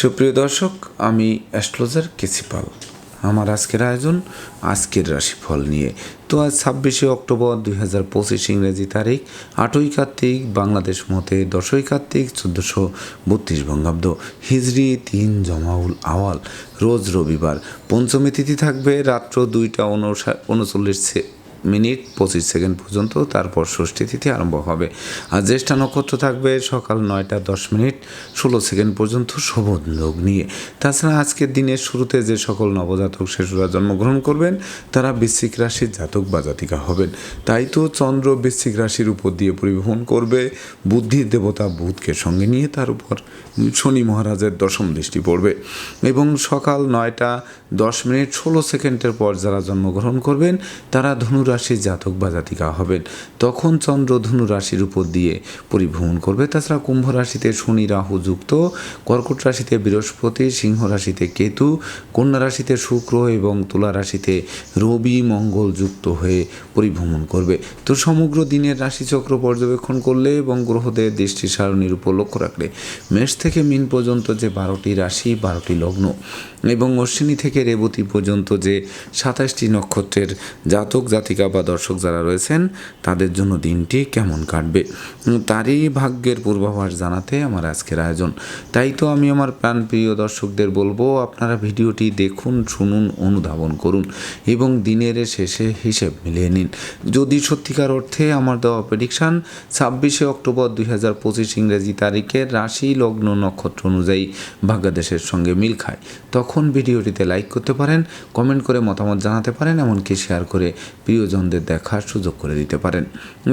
সুপ্রিয় দর্শক, আমি অ্যাস্ট্রোলজার কেসিপাল আমার আজকের আয়োজন, আজকের রাশিফল নিয়ে। তো আজ ছাব্বিশে অক্টোবর দুই হাজার পঁচিশ ইংরেজি তারিখ, আটই কার্তিক, বাংলাদেশ মতে দশই কার্তিক, চোদ্দোশো বত্রিশ বঙ্গাব্দ। হিজরি তিন জমাউল আওয়াল। রোজ রবিবার পঞ্চমী তিথি থাকবে, রাত্র দুইটা উনচল্লিশ মিনিট পঁচিশ সেকেন্ড পর্যন্ত, তারপর ষষ্ঠী তিথি আরম্ভ হবে। আর জ্যেষ্ঠা নক্ষত্র থাকবে সকাল নয়টা দশ মিনিট, ষোলো সেকেন্ড পর্যন্ত শোভন যোগ নিয়ে। তাছাড়া আজকের দিনের শুরুতে যে সকল নবজাতক শিশুরা জন্মগ্রহণ করবেন, তারা বৃশ্চিক রাশির জাতক বা জাতিকা হবেন। তাই তো চন্দ্র বৃশ্চিক রাশির উপর দিয়ে পরিবহন করবে। বুদ্ধির দেবতা, বুধকে সঙ্গে নিয়ে তার উপর শনি মহারাজের দশম দৃষ্টি পড়বে। এবং সকাল নয়টা দশ মিনিট, ষোলো সেকেন্ডের পর যারা জন্মগ্রহণ করবেন, তারা ধনু রাশির জাতক বা জাতিকা হবেন। তখন চন্দ্র ধনু রাশির উপর দিয়ে পরিভ্রমণ করবে। তাছাড়া কুম্ভ রাশিতে শনি, রাহু যুক্ত। কর্কট রাশিতে বৃহস্পতি, সিংহ রাশিতে কেতু। কন্যা রাশিতে শুক্র এবং তুলা রাশিতে রবি, মঙ্গল যুক্ত হয়ে পরিভ্রমণ করবে। তো সমগ্র দিনের রাশিচক্র পর্যবেক্ষণ করলে এবং গ্রহদের দৃষ্টি সারণীর উপর লক্ষ্য রাখলে মেষ থেকে মিন পর্যন্ত যে বারোটি রাশি, বারোটি লগ্ন এবং অশ্বিনী থেকে রেবতী পর্যন্ত যে সাতাশটি নক্ষত্রের জাতক, জাতিকা বা দর্শক যারা রয়েছেন, তাদের জন্য দিনটি কেমন কাটবে? তারই ভাগ্যের পূর্বাভাস জানাতে আমার আজকের আয়োজন। তাই তো আমি আমার প্রাণপ্রিয় দর্শকদের বলব, আপনারা ভিডিওটি দেখুন, শুনুন, অনুধাবন করুন এবং দিনের শেষে হিসেব মিলিয়ে নিন। যদি সত্যিকার অর্থে আমার দেওয়া প্রেডিকশান ছাব্বিশে অক্টোবর দুই হাজার পঁচিশ ইংরেজি তারিখের রাশি লগ্ন নক্ষত্র অনুযায়ী ভাগ্যাদেশের সঙ্গে মিল খায়, তখন ভিডিওটিতে লাইক করতে পারেন কমেন্ট করে মতামত জানাতে পারেন, এমনকি শেয়ার করে প্রিয়জনদের দেখার সুযোগ করে দিতে পারেন।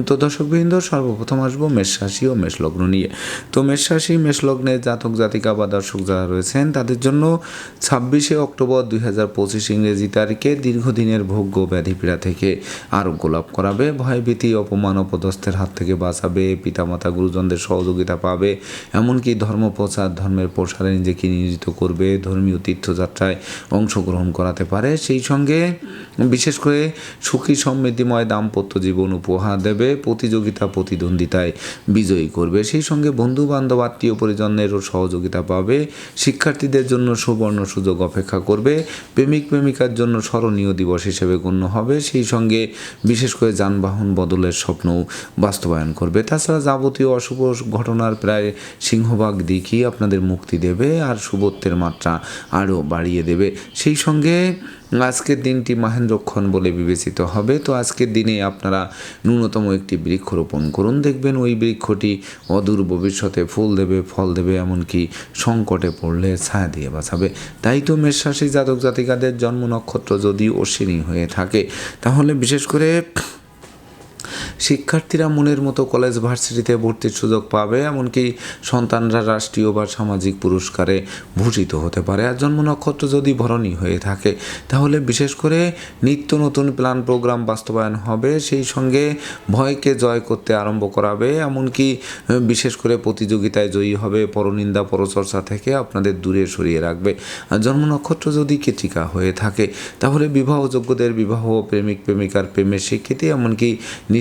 তো দর্শকবৃন্দ সর্বপ্রথম আসব মেষ রাশি ও মেষ লগ্ন নিয়ে। তো মেষ রাশি, মেষ জাতক, জাতিকা বা দর্শক যারা রয়েছেন, তাদের জন্য ছাব্বিশে অক্টোবর দুই হাজার পঁচিশ ইংরেজি তারিখে দীর্ঘদিনের ভোগ্য ব্যাধি পীড়া থেকে আরোগ্য লাভ করাবে। ভয়ভীতি, অপমান অপদস্থের হাত থেকে বাঁচাবে। পিতামাতা, গুরুজনদের সহযোগিতা পাবে। এমনকি ধর্ম প্রচার, ধর্মের প্রসারে নিজেকে নিয়োজিত করবে। ধর্মীয় তীর্থযাত্রায় অংশগ্রহণ করাতে পারে। সেই সঙ্গে বিশেষ করে সুখী, সমৃদ্ধিময়, দাম্পত্য জীবন উপহার দেবে। প্রতিযোগিতা প্রতিদ্বন্দ্বিতায় বিজয়ী করবে। সেই সঙ্গে বন্ধু বান্ধব আত্মীয় পরিজনেরও সহযোগিতা পাবে। শিক্ষার্থীদের জন্য সুবর্ণ সুযোগ অপেক্ষা করবে। প্রেমিক প্রেমিকার জন্য স্মরণীয় দিবস হিসেবে গণ্য হবে। সেই সঙ্গে বিশেষ করে যানবাহন বদলের স্বপ্নও বাস্তবায়ন করবে। তাছাড়া যাবতীয় অশুভ ঘটনার প্রায় সিংহভাগ দিকই আপনাদের মুক্তি দেবে আর শুভত্বের মাত্রা আরও বাড়িয়ে দেবে। সেই সঙ্গে আজকের দিনটি মাহেন্দ্রক্ষণ বলে বিবেচিত হবে। তো আজকের দিনে আপনারা ন্যূনতম একটি বৃক্ষ রোপণ করুন। দেখবেন ওই বৃক্ষটি অদূর ভবিষ্যতে ফুল দেবে, ফল দেবে, এমনকি সংকটে পড়লে ছায়া দিয়ে বাঁচাবে। তাই তো মেষরাশি জাতক জাতিকাদের জন্ম নক্ষত্র যদি অশ্বিনী হয়ে থাকে, তাহলে বিশেষ করে শিক্ষার্থীরা মনের মতো কলেজ ভার্সিটিতে ভর্তির সুযোগ পাবে, এমনকি সন্তানরা রাষ্ট্রীয় বা সামাজিক পুরস্কারে ভূষিত হতে পারে। আর জন্ম নক্ষত্র যদি ভরণী হয়ে থাকে, তাহলে বিশেষ করে নিত্য নতুন প্ল্যান প্রোগ্রাম বাস্তবায়ন হবে, সেই সঙ্গে ভয়কে জয় করতে আরম্ভ করাবে, এমনকি বিশেষ করে প্রতিযোগিতায় জয়ী হবে, পরনিন্দা পরচর্চা থেকে আপনাদের দূরে সরিয়ে রাখবে। আর জন্ম নক্ষত্র যদি কেটিকা হয়ে থাকে, তাহলে বিবাহযোগ্যদের বিবাহ প্রেমিক প্রেমিকার প্রেমের স্বীকৃতি, এমনকি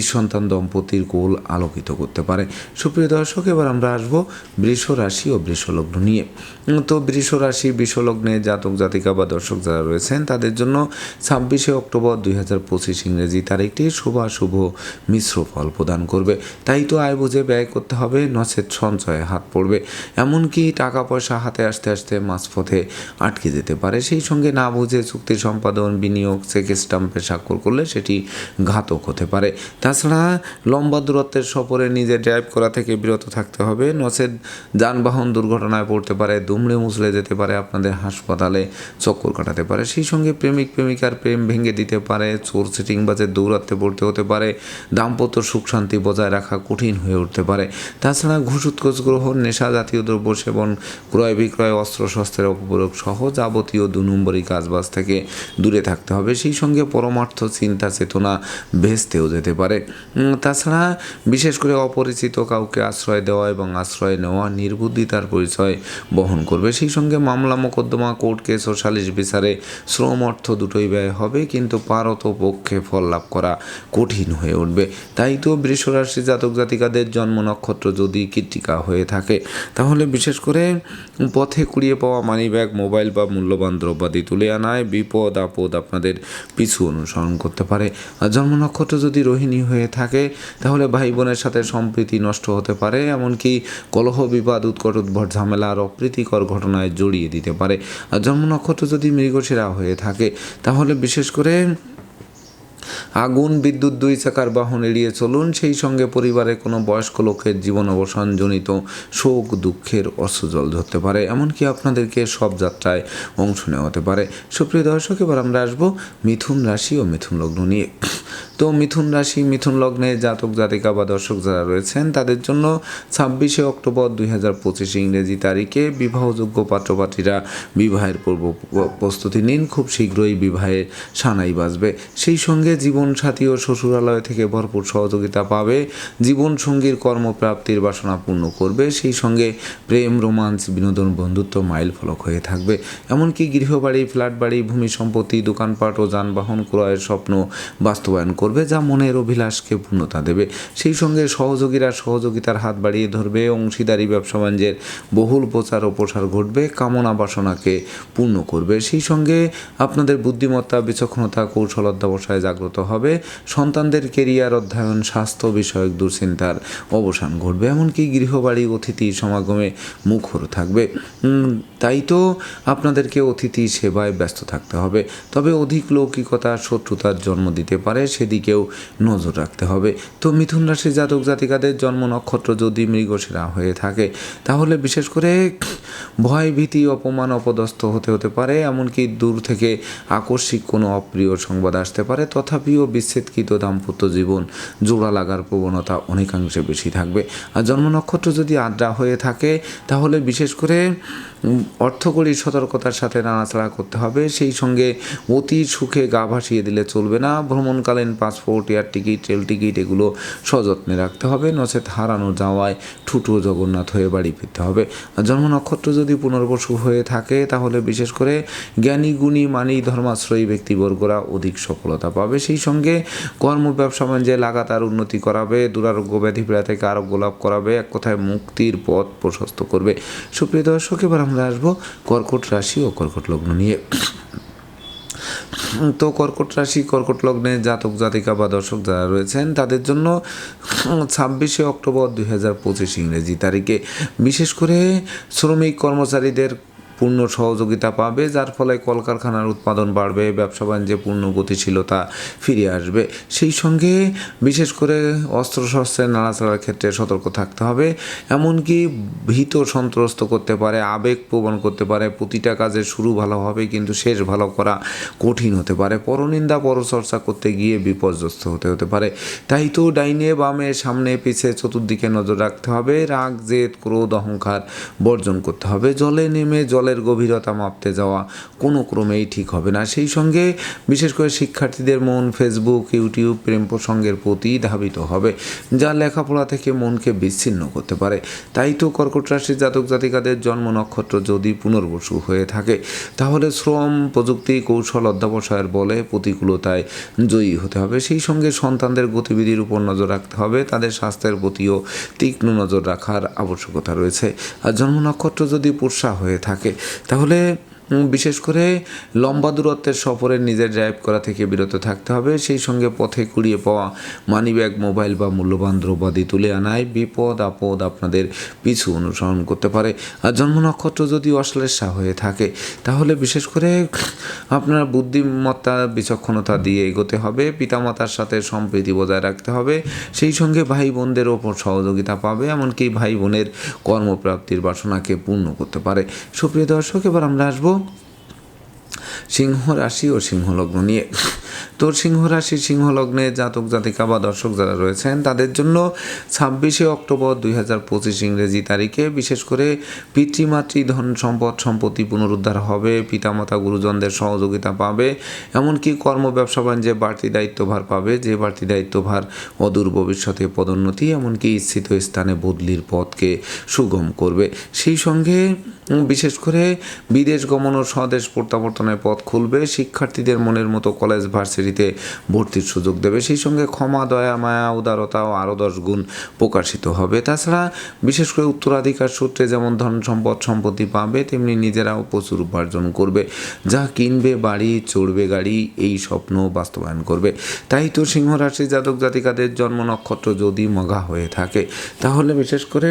নিঃসন্তান দম্পতির কোল আলোকিত করতে পারে। সুপ্রিয় দর্শক, এবার আমরা আসব বৃষ রাশি ও বৃষলগ্ন নিয়ে। তো বৃষ রাশি বৃষলগ্নে জাতক, জাতিকা বা দর্শক যারা রয়েছেন, তাদের জন্য ছাব্বিশে অক্টোবর দুই হাজার পঁচিশ ইংরেজি তারিখটি শুভাশুভ মিশ্র ফল প্রদান করবে। তাই তো আয় বুঝে ব্যয় করতে হবে, নচেত সঞ্চয়ে হাত পড়বে। এমনকি টাকা পয়সা হাতে আসতে আসতে মাঝপথে আটকে যেতে পারে। সেই সঙ্গে না বুঝে চুক্তি সম্পাদন, বিনিয়োগ চেক স্টাম্পে স্বাক্ষর করলে সেটি ঘাতক হতে পারে। তাছাড়া লম্বা দূরত্বের সফরে নিজে ড্রাইভ করা থেকে বিরত থাকতে হবে। নচেত যানবাহন দুর্ঘটনায় পড়তে পারে, দুমড়ে মুচড়ে যেতে পারে, আপনাদের হাসপাতালে চক্কর কাটাতে পারে। সেই সঙ্গে প্রেমিক, প্রেমিকার প্রেম ভেঙে দিতে পারে, চোর সিটিং বাজে দৌড়াতে পড়তে হতে পারে, দাম্পত্য সুখ শান্তি বজায় রাখা কঠিন হয়ে উঠতে পারে। তাছাড়া ঘুষ, উৎকোচ গ্রহণ, নেশা জাতীয় দ্রব্য সেবন, ক্রয় বিক্রয়, অস্ত্র, শস্ত্রের অপপ্রয়োগ সহ যাবতীয় দু নম্বরী কাজবাজ থেকে দূরে থাকতে হবে। সেই সঙ্গে পরমার্থ, চিন্তা, চেতনা ভেস্তেও যেতে পারে। উম, তাছাড়া বিশেষ করে অপরিচিত কাউকে আশ্রয় দেওয়া এবং আশ্রয় নেওয়া নির্বুদ্ধিতার পরিচয় বহন করবে। সেই সঙ্গে মামলা মোকদ্দমা কোর্ট কেস ও সালিশ বিচারে শ্রম অর্থ দুটোই ব্যয় হবে কিন্তু পারত পক্ষে ফল লাভ করা কঠিন হয়ে উঠবে। তাই তো বৃষরাশি জাতক জাতিকাদের জন্ম নক্ষত্র যদি কৃত্তিকা হয়ে থাকে তাহলে বিশেষ করে পথে কুড়িয়ে পাওয়া মানি ব্যাগ মোবাইল বা মূল্যবান দ্রব্যাদি তুলে আনায় বিপদ আপদ আপনাদের পিছু অনুসরণ করতে পারে। আর জন্ম নক্ষত্র যদি রোহিণী হয়ে থাকে, তাহলে ভাই বোনের সাথে সম্প্রীতি নষ্ট হতে পারে, এমনকি কলহ বিবাদ, উৎকট উদ্ভট ঝামেলা আর অপ্রীতিকর ঘটনায় জড়িয়ে দিতে পারে। আর জন্ম নক্ষত্র যদি মৃগশিরা হয়ে থাকে, তাহলে বিশেষ করে আগুন, বিদ্যুৎ দুই চাকার বাহন এড়িয়ে চলুন। সেই সঙ্গে পরিবারে কোনো বয়স্ক লোকের জীবন অবসানজনিত শোক, দুঃখের অশ্রুজল ধরতে পারে, এমনকি আপনাদেরকে সব যাত্রায় অংশ নেওয়া হতে পারে। সুপ্রিয় দর্শক, এবার আমরা আসব মিথুন রাশি ও মিথুন লগ্ন নিয়ে। তো মিথুন রাশি, মিথুন লগ্নে জাতক, জাতিকা বা দর্শক যারা রয়েছেন, তাদের জন্য ছাব্বিশে অক্টোবর দুই হাজার পঁচিশে ইংরেজি তারিখে বিবাহযোগ্য পাত্রপাত্রীরা বিবাহের পূর্ব প্রস্তুতি নিন। খুব শীঘ্রই বিবাহের সানাই বাজবে। সেই সঙ্গে জীবনসাথী ও শ্বশুরালয় থেকে ভরপুর সহযোগিতা পাবে। জীবনসঙ্গীর কর্মপ্রাপ্তির বাসনা পূর্ণ করবে। সেই সঙ্গে প্রেম, রোমান্স, বিনোদন, বন্ধুত্ব মাইল ফলক হয়ে থাকবে। এমনকি গৃহবাড়ি ফ্ল্যাট বাড়ি ভূমি সম্পত্তি, দোকানপাট ও যানবাহন ক্রয়ের স্বপ্ন বাস্তবায়ন করবে, যা মনের অভিলাষকে পূর্ণতা দেবে। সেই সঙ্গে সহযোগীরা সহযোগিতার হাত বাড়িয়ে ধরবে। অংশীদারি, ব্যবসা বাণিজ্যের বহুল প্রচার ও প্রসার ঘটবে, কামনা বাসনাকে পূর্ণ করবে। সেই সঙ্গে আপনাদের বুদ্ধিমত্তা, বিচক্ষণতা, কৌশল অধ্যাবসায় জাগ্রত হবে। সন্তানদের কেরিয়ার অধ্যয়ন, স্বাস্থ্য বিষয়ক দুশ্চিন্তার অবসান ঘটবে, এমনকি গৃহবাড়ি অতিথি সমাগমে মুখর থাকবে। তাই তো আপনাদেরকে অতিথি সেবায় ব্যস্ত থাকতে হবে। তবে অধিক লৌকিকতা, শত্রুতার জন্ম দিতে পারে, সেদিকেও নজর রাখতে হবে। তো মিথুন রাশি জাতক জাতিকাদের জন্ম নক্ষত্র যদি মৃগশিরা হয়ে থাকে, তাহলে বিশেষ করে ভয়, ভীতি, অপমান, অপদস্থ হতে হতে পারে। এমনকি দূর থেকে আকস্মিক কোনো অপ্রিয় সংবাদ আসতে পারে। তথাপিও বিচ্ছেদকৃত দাম্পত্য জীবন জোড়া লাগার প্রবণতা অনেকাংশে বেশি থাকবে। আর জন্ম নক্ষত্র যদি আদ্রা হয়ে থাকে, তাহলে বিশেষ করে অর্থকরী সতর্কতার সাথে নাড়াচাড়া করতে হবে। সেই সঙ্গে অতি সুখে গা ভাসিয়ে দিলে চলবে না। ভ্রমণকালীন passport, air ticket, rail ticket এগুলো সযত্নে রাখতে হবে। নচেত হারানো যাওয়ায় ঠুটো জগন্নাথ হয়ে বাড়ি ফিরতে হবে। জন্ম নক্ষত্র যদি পুনর্বসু হয়ে থাকে, তাহলে বিশেষ করে জ্ঞানী, গুণী, মানি, ধর্মাশ্রয়ী ব্যক্তিবর্গরা অধিক সফলতা পাবে। সেই সঙ্গে কর্ম ব্যবসা বাণিজ্যে লাগাতার উন্নতি করাবে, দুরারোগ্য ব্যাধি পীড়া থেকে আরোগ্য লাভ করাবে, এক কথায় মুক্তির পথ প্রশস্ত করবে। সুপ্রিয় দর্শক, এবার আমরা আসব কর্কট রাশি ও কর্কট লগ্ন নিয়ে। তো কর্কট রাশি, কর্কট লগ্নে জাতক, জাতিকা বা দর্শক যারা রয়েছেন, তাদের জন্য ছাব্বিশে অক্টোবর দুই হাজার পঁচিশ ইংরেজি তারিখে। বিশেষ করে শ্রমিক কর্মচারীদের পূর্ণ সহযোগিতা পাবে, যার ফলে কলকারখানার উৎপাদন বাড়বে, ব্যবসা বাণিজ্যে পূর্ণ গতিশীলতা ফিরে আসবে। সেই সঙ্গে বিশেষ করে অস্ত্র অস্ত্রশস্ত্রের নাড়াচাড়ার ক্ষেত্রে সতর্ক থাকতে হবে, এমনকি ভীত সন্ত্রস্ত করতে পারে, আবেগ প্রবণ করতে পারে, প্রতিটা কাজের শুরু ভালো হবে কিন্তু শেষ ভালো করা কঠিন হতে পারে, পরনিন্দা পরচর্চা করতে গিয়ে বিপর্যস্ত হতে হতে পারে। তাই তো ডাইনে বামে সামনে পিছে চতুর্দিকে নজর রাখতে হবে, রাগ, জেদ, ক্রোধ, অহংকার বর্জন করতে হবে, জলে নেমে জলের গভীরতা মাপতে যাওয়া কোনো ক্রমেই ঠিক হবে না। সেই সঙ্গে বিশেষ করে শিক্ষার্থীদের মন ফেসবুক ইউটিউব প্রেম প্রসঙ্গের প্রতি ধাবিত হবে, যা লেখাপড়া থেকে মনকে বিচ্ছিন্ন করতে পারে। তাই তো কর্কট রাশির জাতক জাতিকাদের জন্ম নক্ষত্র যদি পুনর্বসু হয়ে থাকে, তাহলে শ্রম, প্রযুক্তি, কৌশল অধ্যাবসায়ের বলে প্রতিকূলতায় জয়ী হতে হবে। সেই সঙ্গে সন্তানদের গতিবিধির উপর নজর রাখতে হবে। তাদের স্বাস্থ্যের প্রতিও তীক্ষ্ণ নজর রাখার আবশ্যকতা রয়েছে। আর জন্ম নক্ষত্র যদি পোষা হয়ে থাকে তাহলে বিশেষ করে লম্বা দূরত্বের সফরে নিজের ড্রাইভ করা থেকে বিরত থাকতে হবে। সেই সঙ্গে পথে কুড়িয়ে পাওয়া মানিব্যাগ মোবাইল বা মূল্যবান দ্রব্যাদি তুলে আনায় বিপদ আপদ আপনাদের পিছু অনুসরণ করতে পারে। আর জন্ম নক্ষত্র যদি অশ্লেষা হয়ে থাকে, তাহলে বিশেষ করে আপনার বুদ্ধিমত্তা, বিচক্ষণতা দিয়ে এগোতে হবে। পিতামাতার সাথে সম্প্রীতি বজায় রাখতে হবে। সেই সঙ্গে ভাই বোনদের ওপর সহযোগিতা পাবে, এমনকি ভাই বোনের কর্মপ্রাপ্তির বাসনাকে পূর্ণ করতে পারে। সুপ্রিয় দর্শক, এবার আমরা আসব সিংহ রাশি ও সিংহ লগ্ন নিয়ে। তো সিংহ রাশি সিংহ লগ্নে জাতক, জাতিকা বা দর্শক যারা রয়েছেন, তাদের জন্য ছাব্বিশে অক্টোবর দুই হাজার পঁচিশ ইংরেজি তারিখে বিশেষ করে পিতৃমাতৃ ধন সম্পদ, সম্পত্তি পুনরুদ্ধার হবে, পিতামাতা, গুরুজনদের সহযোগিতা পাবে, এমনকি কর্ম, ব্যবসা, বাণিজ্যে বাড়তি দায়িত্বভার পাবে, যে বাড়তি দায়িত্বভার অদূর ভবিষ্যতে পদোন্নতি, এমনকি ইচ্ছিত স্থানে বদলির পথকে সুগম করবে। সেই সঙ্গে বিশেষ করে বিদেশ গমন ও স্বদেশ প্রত্যাবর্তনের পথ খুলবে, শিক্ষার্থীদের মনের মতো কলেজ ভার্সিটিতে ভর্তির সুযোগ দেবে, সেই সঙ্গে ক্ষমা, দয়া, মায়া, উদারতা ও আরও দশ গুণ প্রকাশিত হবে। তাছাড়া বিশেষ করে উত্তরাধিকার সূত্রে যেমন ধন সম্পদ সম্পত্তি পাবে, তেমনি নিজেরাও প্রচুর উপার্জন করবে। যা কিনবে, বাড়ি, চড়বে গাড়ি, এই স্বপ্ন বাস্তবায়ন করবে। তাই তো সিংহ রাশি জাতক জাতিকাদের জন্ম নক্ষত্র যদি মগা হয়ে থাকে, তাহলে বিশেষ করে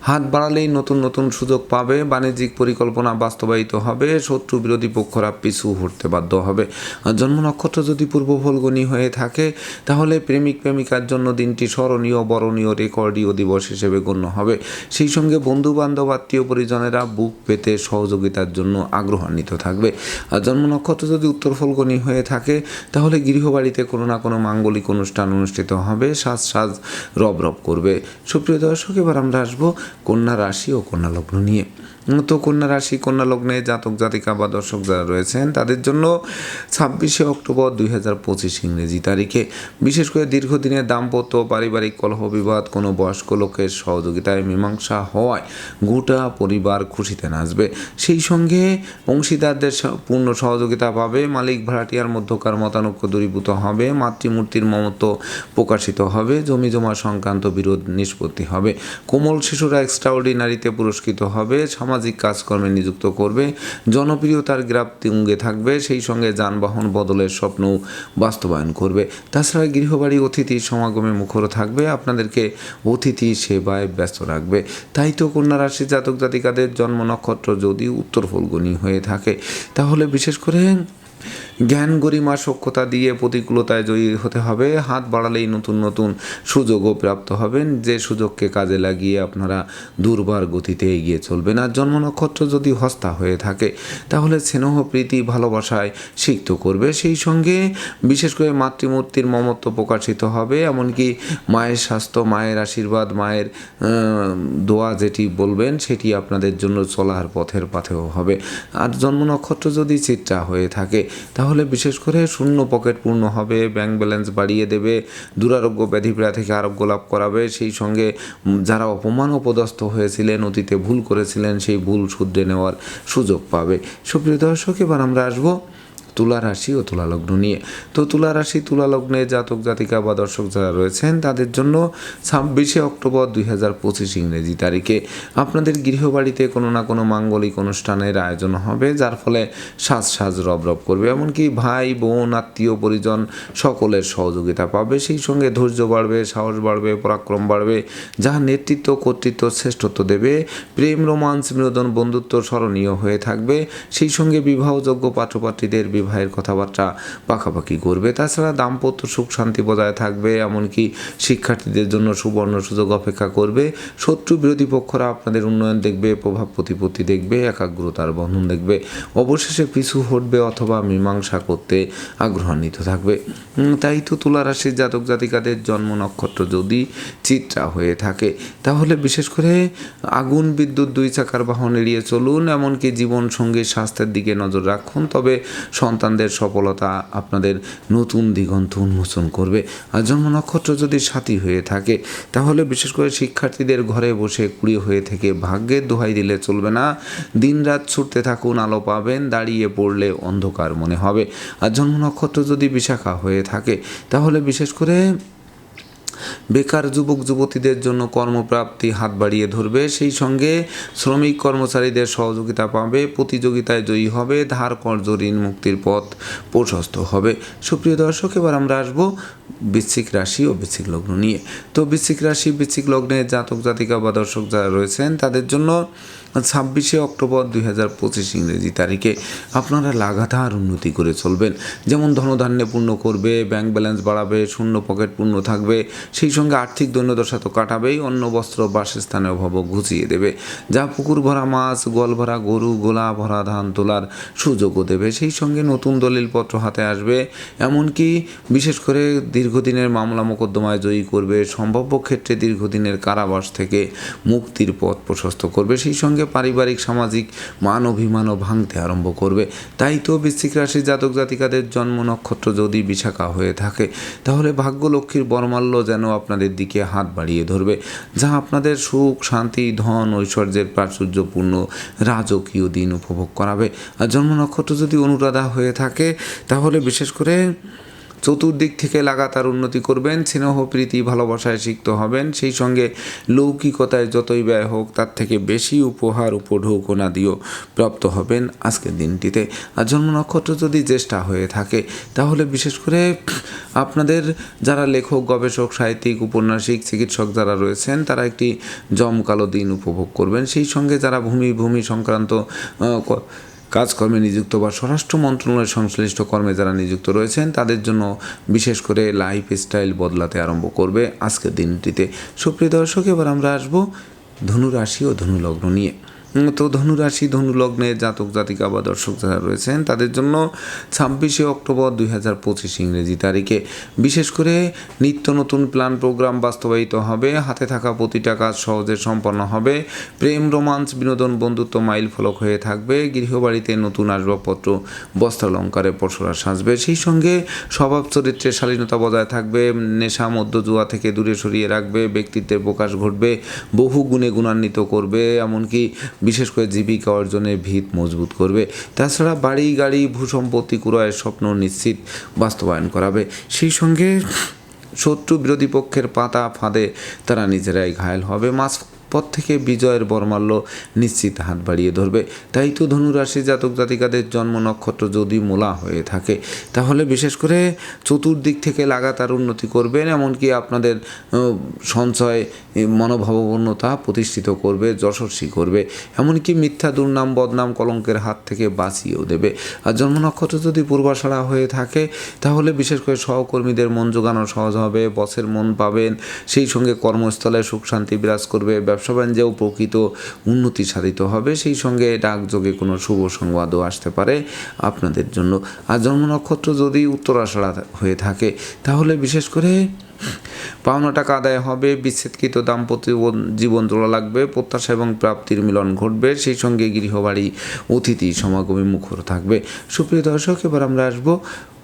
হাত বাড়ালেই নতুন নতুন সুযোগ পাবে, বাণিজ্যিক পরিকল্পনা বাস্তবায়িত হবে, শত্রু বিরোধী পক্ষরা পিছু হটতে বাধ্য হবে। জন্ম নক্ষত্র যদি পূর্ব ফলগুনি হয়ে থাকে, তাহলে প্রেমিক প্রেমিকার জন্য দিনটি স্মরণীয়, বরণীয় রেকর্ডীয় দিবস হিসেবে গণ্য হবে। সেই সঙ্গে বন্ধু বান্ধব আত্মীয় পরিজনেরা বুক পেতে সহযোগিতার জন্য আগ্রহান্বিত থাকবে। আর জন্ম নক্ষত্র যদি উত্তর ফলগুনি হয়ে থাকে, তাহলে গৃহবাড়িতে কোনো না কোনো মাঙ্গলিক অনুষ্ঠান অনুষ্ঠিত হবে, সাজ সাজ রব রব করবে। সুপ্রিয় দর্শক, এবার আমরা আসব কন্যা রাশি ও কন্যা লগ্ন নিয়ে। তো কন্যা রাশি, কন্যা লগ্নে জাতক জাতিকা বা দর্শক যারা রয়েছেন, তাদের জন্য ছাব্বিশে অক্টোবর দুই হাজার পঁচিশ ইংরেজি তারিখে। বিশেষ করে দীর্ঘদিনের দাম্পত্য, পারিবারিক কলহ, বিবাদ, কোনো বয়স্ক লোকের সহযোগিতায় মীমাংসা হওয়ায় গোটা পরিবার খুশিতে নাচবে। সেই সঙ্গে অংশীদারদের পূর্ণ সহযোগিতা পাবে, মালিক ভাড়াটিয়ার মধ্যকার মতানৈক্য দূরীভূত হবে, মাতৃমূর্তির মমত্ব প্রকাশিত হবে, জমি জমা সংক্রান্ত বিরোধ নিষ্পত্তি হবে। কোমল শিশুরা এক্সট্রাঅর্ডিনারিতে পুরস্কৃত হবে সামাজিক কাজকর্মে নিযুক্ত করবে। জনপ্রিয়তার গ্রাফ তুঙ্গে থাকবে, সেই সঙ্গে যানবাহন বদলের স্বপ্নও বাস্তবায়ন করবে। তাছাড়া গৃহবাড়ি অতিথি সমাগমে মুখর থাকবে, আপনাদেরকে অতিথি সেবায় ব্যস্ত রাখবে। তাই তো কন্যা রাশি জাতক জাতিকাদের জন্ম নক্ষত্র যদি উত্তর ফলগুনি হয়ে থাকে, তাহলে বিশেষ করে জ্ঞান গরিমা সক্ষতা দিয়ে প্রতিকূলতায় জয়ী হতে হবে। হাত বাড়ালেই নতুন নতুন সুযোগও প্রাপ্ত হবেন। যে সুযোগকে কাজে লাগিয়ে আপনারা দুর্বার গতিতে এগিয়ে চলবেন। আর জন্ম নক্ষত্র যদি হস্তা হয়ে থাকে, তাহলে স্নেহ, প্রীতি, ভালোবাসায় সিক্ত করবে। সেই সঙ্গে বিশেষ করে মাতৃমূর্তির মমত্ব প্রকাশিত হবে। এমনকি মায়ের স্বাস্থ্য, মায়ের আশীর্বাদ, মায়ের দোয়া যেটি বলবেন, সেটি আপনাদের জন্য চলার পথের পাথেও হবে। আর জন্ম নক্ষত্র যদি চিত্রা হয়ে থাকে তাহলে বিশেষ করে শূন্য পকেট পূর্ণ হবে ব্যাংক ব্যালেন্স বাড়িয়ে দেবে, দুরারোগ্য ব্যাধিপীড়া থেকে আরোগ্য লাভ করাবে। সেই সঙ্গে যারা অপমান অপদস্থ হয়েছিলেন, অতীতে ভুল করেছিলেন, সেই ভুল শুধরে নেওয়ার সুযোগ পাবে। সুপ্রিয় দর্শক, এবার আমরা আসব তুলা রাশি ও তুলা লগ্ন নিয়ে। তো তুলা রাশি তুলা লগ্নে জাতক, জাতিকা বা দর্শক যারা রয়েছেন, তাদের জন্য ছাব্বিশে অক্টোবর দুই হাজার পঁচিশ ইংরেজি তারিখে আপনাদের গৃহবাড়িতে কোনো না কোনো মাঙ্গলিক অনুষ্ঠানের আয়োজন হবে, যার ফলে সাজ সাজ রব রব করবে। এমনকি ভাই, বোন, আত্মীয়, পরিজন সকলের সহযোগিতা পাবে। সেই সঙ্গে ধৈর্য বাড়বে, সাহস বাড়বে, পরাক্রম বাড়বে, যা নেতৃত্ব, কর্তৃত্ব, শ্রেষ্ঠত্ব দেবে। প্রেম, রোমান্স, বিনোদন, বন্ধুত্ব স্মরণীয় হয়ে থাকবে। সেই সঙ্গে বিবাহযোগ্য পাত্রপাত্রীদের বিবাহের কথাবার্তা পাকাপাকি করবে। তাছাড়া দাম্পত্য সুখ শান্তি বজায় থাকবে, এমনকি শিক্ষার্থীদের জন্য সুবর্ণ সুযোগ অপেক্ষা করবে। শত্রু বিরোধী পক্ষরা আপনাদের উন্নয়ন দেখবে, প্রভাব প্রতিপত্তি দেখবে, একাগ্রতার বন্ধন দেখবে। অবশেষে পিছু হটবে অথবা মীমাংসা করতে আগ্রহান্বিত থাকবে। তাই তো তুলা রাশির জাতক জাতিকাদের জন্ম নক্ষত্র যদি চিত্রা হয়ে থাকে, তাহলে বিশেষ করে আগুন, বিদ্যুৎ দুই চাকার বাহন এড়িয়ে চলুন। এমনকি জীবন সঙ্গীর স্বাস্থ্যের দিকে নজর রাখুন। তবে সন্তানদের সফলতা আপনাদের নতুন দিগন্ত উন্মোচন করবে। আর জন্ম নক্ষত্র যদি সাথী হয়ে থাকে, তাহলে বিশেষ করে শিক্ষার্থীদের ঘরে বসে কুড়ি হয়ে থেকে ভাগ্যের দোহাই দিলে চলবে না। দিন রাত ছুটতে থাকুন, আলো পাবেন, দাঁড়িয়ে পড়লে অন্ধকার মনে হবে। আর জন্ম নক্ষত্র যদি বিশাখা হয়ে থাকে, তাহলে বিশেষ করে বেকার যুবক, যুবতীদের জন্য কর্মপ্রাপ্তি হাত বাড়িয়ে ধরবে। সেই সঙ্গে শ্রমিক কর্মচারীদের সহযোগিতা পাবে, প্রতিযোগিতায় জয়ী হবে, ধার কর্জ ঋণ মুক্তির পথ প্রশস্ত হবে। সুপ্রিয় দর্শক, এবার আমরা আসব বৃশ্চিক রাশি ও বৃশ্চিক লগ্ন নিয়ে। তো বৃশ্চিক রাশি, বৃশ্চিক লগ্নের জাতক, জাতিকা বা দর্শক যারা রয়েছেন, তাদের জন্য ছাব্বিশে অক্টোবর দুই হাজার পঁচিশ ইংরেজি তারিখে আপনারা লাগাতার উন্নতি করে চলবেন। যেমন ধনধান্যে পূর্ণ করবে ব্যাংক ব্যালেন্স বাড়াবে, শূন্য পকেট পূর্ণ থাকবে, সেই সঙ্গে আর্থিক দৈন্যদশা তো কাটাবেই অন্য বস্ত্র, বাসস্থানের অভাব ঘুচিয়ে দেবে। যা পুকুর ভরা মাছ গোয়াল ভরা গরু গোলা ভরা ধান তোলার সুযোগও দেবে। সেই সঙ্গে নতুন দলিলপত্র হাতে আসবে। এমনকি বিশেষ করে দীর্ঘদিনের মামলা মোকদ্দমায় জয়ী করবে, সম্ভাব্য ক্ষেত্রে দীর্ঘদিনের কারাবাস থেকে মুক্তির পথ প্রশস্ত করবে। সেই সঙ্গে পারিবারিক, সামাজিক মান অভিমানও ভাঙতে আরম্ভ করবে। তাই তো বৃশ্চিক রাশি জাতক জাতিকাদের জন্ম নক্ষত্র যদি বিশাখা হয়ে থাকে, তাহলে ভাগ্যলক্ষ্মীর বর্মাল্য যেন আপনাদের দিকে হাত বাড়িয়ে ধরবে, যা আপনাদের সুখ, শান্তি, ধন, ঐশ্বর্যের প্রাচুর্যপূর্ণ রাজকীয় দিন উপভোগ করাবে। আর জন্ম নক্ষত্র যদি অনুরাধা হয়ে থাকে, তাহলে বিশেষ করে চতুর্দিক থেকে লাগাতার উন্নতি করবেন, স্নেহ, প্রীতি, ভালোবাসায় সিক্ত হবেন। সেই সঙ্গে লৌকিকতায় যতই ব্যয় হোক, তার থেকে বেশি উপহার উপঢৌকনা দিয়েও প্রাপ্ত হবেন আজকের দিনটিতে। আর জন্ম নক্ষত্র যদি জ্যেষ্ঠা হয়ে থাকে, তাহলে বিশেষ করে আপনাদের যারা লেখক, গবেষক, সাহিত্যিক, উপন্যাসিক, চিকিৎসক যারা রয়েছেন, তারা একটি জমকালো দিন উপভোগ করবেন। সেই সঙ্গে যারা ভূমি ভূমি সংক্রান্ত কাজকর্মে নিযুক্ত বা স্বরাষ্ট্র মন্ত্রণালয়ের সংশ্লিষ্ট কর্মে যারা নিযুক্ত রয়েছেন, তাদের জন্য বিশেষ করে লাইফ স্টাইল বদলাতে আরম্ভ করবে আজকের দিনটিতে। সুপ্রিয় দর্শক, এবার আমরা আসব ধনুরাশি ও ধনুলগ্ন নিয়ে। তো ধনু রাশি ধনু জাতক, জাতিকা বা দর্শক যারা রয়েছেন, তাদের জন্য ছাব্বিশে অক্টোবর দুই হাজার পঁচিশ ইংরেজি তারিখে। বিশেষ করে নিত্য নতুন প্ল্যান প্রোগ্রাম বাস্তবায়িত হবে, হাতে থাকা প্রতিটা কাজ সহজে সম্পন্ন হবে, প্রেম রোমাঞ্চ বিনোদন, বন্ধুত্ব মাইল ফলক হয়ে থাকবে, গৃহবাড়িতে নতুন আসবাবপত্র, বস্ত্রালঙ্কারে পসরা সাজবে, সেই সঙ্গে স্বভাব চরিত্রের শালীনতা বজায় থাকবে, নেশা মধ্য জুয়া থেকে দূরে সরিয়ে রাখবে, ব্যক্তিত্বের প্রকাশ ঘটবে, বহু গুণে গুণান্বিত করবে, এমনকি বিশেষ করে জীবিকা অর্জনের ভিত মজবুত করবে। তাছাড়া বাড়ি, গাড়ি, ভূসম্পত্তি ক্রয়ের স্বপ্ন নিশ্চিত বাস্তবায়ন করাবে। সেই সঙ্গে শত্রু বিরোধী পক্ষের পাতা ফাঁদে তারা নিজেরাই ঘায়ল হবে। মাছ পথ থেকে বিজয়ের বর্মাল্য নিশ্চিত হাত বাড়িয়ে ধরবে। তাই তো ধনুরাশি জাতক জাতিকাদের জন্ম নক্ষত্র যদি মোলা হয়ে থাকে তাহলে বিশেষ করে চতুর্দিক থেকে লাগাতার উন্নতি করবেন এমনকি আপনাদের সঞ্চয় এ, মনোভাবাপন্নতা প্রতিষ্ঠিত করবে যশস্বী করবে। এমনকি মিথ্যা দুর্নাম বদনাম কলঙ্কের হাত থেকে বাঁচিয়েও দেবে। আর জন্ম নক্ষত্র যদি পূর্বাশাড়া হয়ে থাকে তাহলে বিশেষ করে সহকর্মীদের মন জোগানো সহজ হবে বসের মন পাবেন সেই সঙ্গে কর্মস্থলে সুখ শান্তি বিরাজ করবে ব্যবসা বাণিজ্যেও প্রকৃত উন্নতি সাধিত হবে, সেই সঙ্গে ডাকযোগে কোনো শুভ সংবাদও আসতে পারে আপনাদের জন্য। আর জন্ম নক্ষত্র যদি উত্তরাষাঢ়া হয়ে থাকে, তাহলে বিশেষ করে পাওনা টাকা আদায় হবে, বিচ্ছেদকৃত দাম্পত্য জীবন তোলা লাগবে, প্রত্যাশা এবং প্রাপ্তির মিলন ঘটবে, সেই সঙ্গে গৃহবাড়ি, অতিথি সমাগমে মুখর থাকবে। সুপ্রিয় দর্শক, এবার আমরা আসব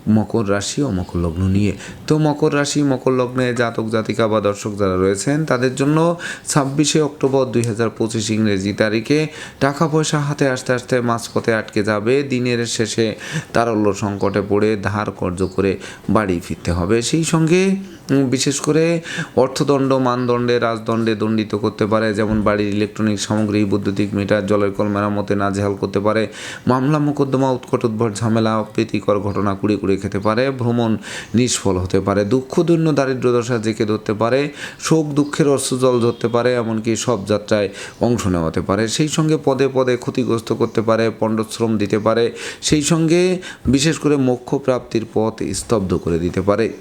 মকর রাশি ও মকর লগ্ন নিয়ে। তো মকর রাশি, মকর লগ্নে জাতক, জাতিকা বা দর্শক যারা রয়েছেন, তাদের জন্য ছাব্বিশে অক্টোবর দুই হাজার পঁচিশ ইংরেজি তারিখে টাকা পয়সা হাতে আসতে আসতে মাঝপথে আটকে যাবে। দিনের শেষে তারল্য সংকটে পড়ে ধার কর্য করে বাড়ি ফিরতে হবে। সেই সঙ্গে বিশেষ করে অর্থদণ্ড, মানদণ্ডে, রাজদণ্ডে দণ্ডিত করতে পারে। যেমন বাড়ির ইলেকট্রনিক সামগ্রী, বৈদ্যুতিক মিটার জলের কল মেরামতে নাজেহাল করতে পারে। মামলা, মোকদ্দমা, উৎকট উদ্ভট ঝামেলা প্রীতিকর ঘটনা কুড়ে কুড়ে খেতে পারে। ভ্রমণ নিষ্ফল হতে পারে। দুঃখ, দৈন্য, দারিদ্র দশা জেঁকে ধরতে পারে। শোক, দুঃখের অশ্রুজল ধরতে পারে, এমনকি সব যাত্রায় অংশ নেওয়াতে পারে। সেই সঙ্গে পদে পদে ক্ষতিগ্রস্ত করতে পারে পণ্ডশ্রম দিতে পারে। সেই সঙ্গে বিশেষ করে মোক্ষ প্রাপ্তির পথ স্তব্ধ করে দিতে পারে।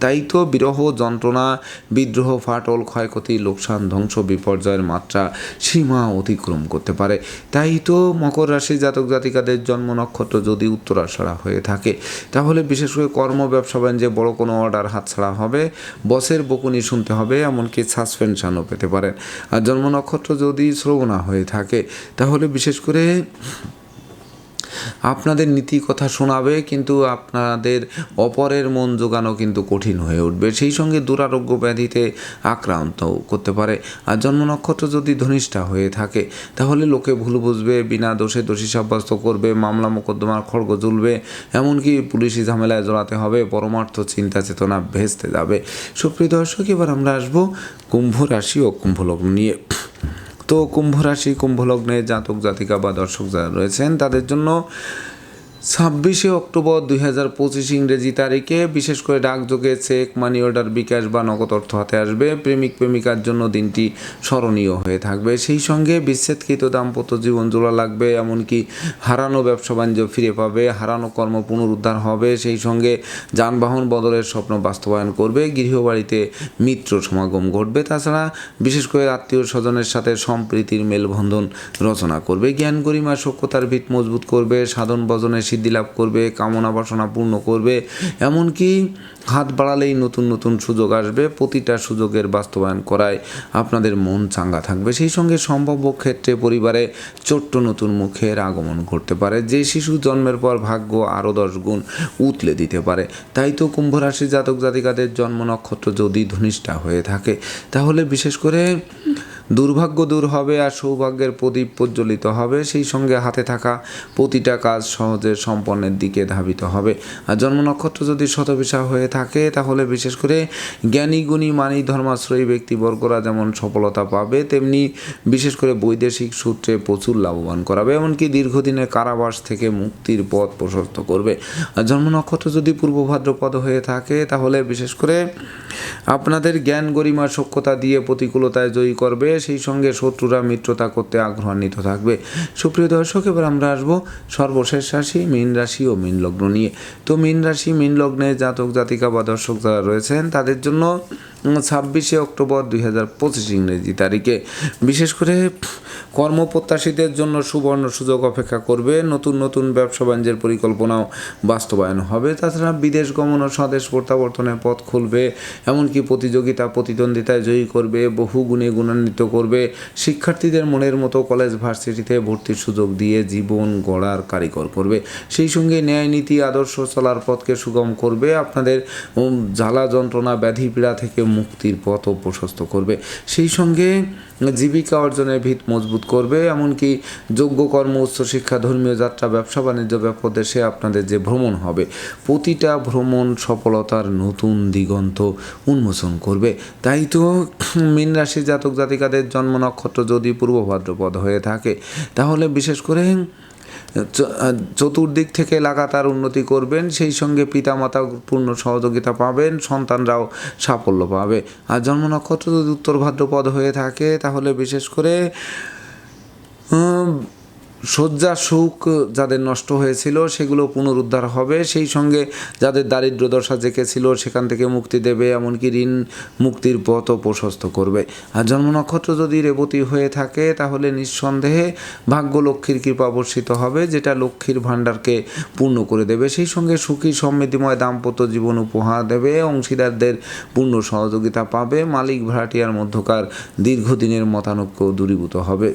তাই তো বিরহ যন্ত্রণা, বিদ্রোহ, ফাটল, ক্ষয়ক্ষতি, লোকসান, ধ্বংস, বিপর্যয়ের মাত্রা সীমা অতিক্রম করতে পারে। তাই তো মকর রাশি জাতক জাতিকাদের জন্ম নক্ষত্র যদি উত্তরাষাড়া হয়ে থাকে, তাহলে বিশেষ করে কর্ম, ব্যবসা বাণিজ্যে বড় কোনো অর্ডার হাতছাড়া হবে। বসের বকুনি শুনতে হবে, এমনকি সাসপেনশনও পেতে পারেন। আর জন্ম নক্ষত্র যদি শ্রবণা হয়ে থাকে, তাহলে বিশেষ করে আপনাদের নীতি কথা শোনাবে, কিন্তু আপনাদের অপরের মন জোগানো কিন্তু কঠিন হয়ে উঠবে। সেই সঙ্গে দুরারোগ্য ব্যাধিতে আক্রান্ত করতে পারে। আর জন্ম নক্ষত্র যদি ধনিষ্ঠা হয়ে থাকে, তাহলে লোকে ভুল বুঝবে, বিনা দোষে দোষী সাব্যস্ত করবে, মামলা মোকদ্দমার খড়গ জ্বলবে, এমনকি পুলিশি ঝামেলায় জড়াতে হবে, পরমার্থ চিন্তা চেতনা ভেস্তে যাবে। সুপ্রিয় দর্শক, এবার আমরা আসব কুম্ভ রাশি ও কুম্ভ লগ্ন নিয়ে। তো কুম্ভ রাশি কুম্ভ লগ্নে জাতক জাতিকা বা দর্শক যারা রয়েছেন তাদের জন্য ছাব্বিশে অক্টোবর দুই হাজার পঁচিশ ইংরেজি তারিখে বিশেষ করে ডাকযোগে চেক মানি অর্ডার বিকাশ বা নগদ অর্থ হাতে আসবে। প্রেমিক প্রেমিকার জন্য দিনটি স্মরণীয় হয়ে থাকবে। সেই সঙ্গে বিচ্ছেদকৃত দাম্পত্য জীবন জোড়া লাগবে, এমনকি হারানো ব্যবসা বাণিজ্য ফিরে পাবে, হারানো কর্ম পুনরুদ্ধার হবে, সেই সঙ্গে যানবাহন বদলের স্বপ্ন বাস্তবায়ন করবে, গৃহবাড়িতে মিত্র সমাগম ঘটবে। তাছাড়া বিশেষ করে আত্মীয় স্বজনের সাথে সম্প্রীতির মেলবন্ধন রচনা করবে। জ্ঞান গরিমা সক্ষতার ভিত মজবুত করবে, সাধন ভজনে সিদ্ধি লাভ করবে, কামনা বাসনা পূর্ণ করবে, এমনকি হাত বাড়ালেই নতুন নতুন সুযোগ আসবে, প্রতিটা সুযোগের বাস্তবায়ন করায় আপনাদের মন চাঙ্গা থাকবে। সেই সঙ্গে সম্ভাব্য ক্ষেত্রে পরিবারে ছোট্ট নতুন মুখের আগমন ঘটতে পারে। যে শিশু জন্মের পর ভাগ্য আরও দশ গুণ উতলে দিতে পারে। তাই তো কুম্ভ রাশি জাতক জাতিকাদের জন্ম নক্ষত্র যদি ধনিষ্ঠা হয়ে থাকে, তাহলে বিশেষ করে দুর্ভাগ্য দূর হবে আর সৌভাগ্যের প্রদীপ প্রজ্বলিত হবে। সেই সঙ্গে হাতে থাকা প্রতিটা কাজ সহজে সম্পন্নের দিকে ধাবিত হবে। আর জন্ম নক্ষত্র যদি শতবিশা হয়ে থাকে, তাহলে বিশেষ করে জ্ঞানী, গুণী, মানি, ধর্মাশ্রয়ী ব্যক্তিবর্গরা যেমন সফলতা পাবে, তেমনি বিশেষ করে বৈদেশিক সূত্রে প্রচুর লাভবান করাবে। এমনকি দীর্ঘদিনের কারাবাস থেকে মুক্তির পথ প্রশস্ত করবে। আর জন্ম নক্ষত্র যদি পূর্ব ভাদ্রপদ হয়ে থাকে, তাহলে বিশেষ করে আপনাদের জ্ঞান গরিমা সক্ষতা দিয়ে প্রতিকূলতায় জয়ী করবে। সেই সঙ্গে শত্রুরা মিত্রতা করতে আগ্রহান্বিত থাকবে। সুপ্রিয় দর্শক, এবার আমরা আসব সর্বশেষ রাশি, মীন রাশি ও মীন লগ্ন নিয়ে। তো মীন রাশি, মীন লগ্নে জাতক জাতিকা বা দর্শক যারা রয়েছেন, তাদের জন্য ছাব্বিশে অক্টোবর দুই হাজার পঁচিশ ইংরেজি তারিখে। বিশেষ করে কর্মপ্রত্যাশীদের জন্য সুবর্ণ সুযোগ অপেক্ষা করবে। নতুন নতুন ব্যবসা বাণিজ্যের পরিকল্পনাও বাস্তবায়ন হবে। তাছাড়া বিদেশ গমন ও স্বদেশ প্রত্যাবর্তনের পথ খুলবে। এমনকি প্রতিযোগিতা, প্রতিদ্বন্দ্বিতায় জয়ী করবে, বহু গুণে গুণান্বিত করবে। শিক্ষার্থীদের মনের মতো কলেজ ভার্সিটিতে ভর্তির সুযোগ দিয়ে জীবন গড়ার কারিগর করবে। সেই সঙ্গে ন্যায় নীতি, আদর্শ চলার পথকে সুগম করবে। আপনাদের জ্বালা যন্ত্রণা, ব্যাধি পীড়া থেকে মুক্তির পথও প্রশস্ত করবে। সেই সঙ্গে জীবিকা অর্জনের ভিত মজবুত করবে। এমনকি যোগ্য কর্ম উচ্চশিক্ষা ধর্মীয় যাত্রা, ব্যবসা, বাণিজ্য ব্যাপক দেশে আপনাদের যে ভ্রমণ হবে, প্রতিটা ভ্রমণ সফলতার নতুন দিগন্ত উন্মোচন করবে। তাই তো মীন রাশি জাতক জাতিকাদের জন্ম নক্ষত্র যদি পূর্ব ভাদ্রপদ হয়ে থাকে, তাহলে বিশেষ করে চতুর্দিক থেকে লাগাতার উন্নতি করবেন, সেই সঙ্গে পিতামাতা পূর্ণ সহযোগিতা পাবেন, সন্তানরাও সাফল্য পাবে। আর জন্ম নক্ষত্র যদি উত্তর ভাদ্রপদ হয়ে থাকে, তাহলে বিশেষ করে শয্যা সুখ যাদের নষ্ট হয়েছিল সেগুলো পুনরুদ্ধার হবে। সেই সঙ্গে যাদের দারিদ্র দশা জেঁকেছিল সেখান থেকে মুক্তি দেবে, এমনকি ঋণ মুক্তির পথও প্রশস্ত করবে। আর জন্ম নক্ষত্র যদি রেবতী হয়ে থাকে, তাহলে নিঃসন্দেহে ভাগ্য লক্ষ্মীর কৃপা বর্ষিত হবে, যেটা লক্ষ্মীর ভাণ্ডারকে পূর্ণ করে দেবে। সেই সঙ্গে সুখী, সমৃদ্ধিময়, দাম্পত্য জীবন উপহার দেবে, অংশীদারদের পূর্ণ সহযোগিতা পাবে, মালিক ভাড়াটিয়ার মধ্যকার দীর্ঘদিনের মতানৈক্য দূরীভূত হবে।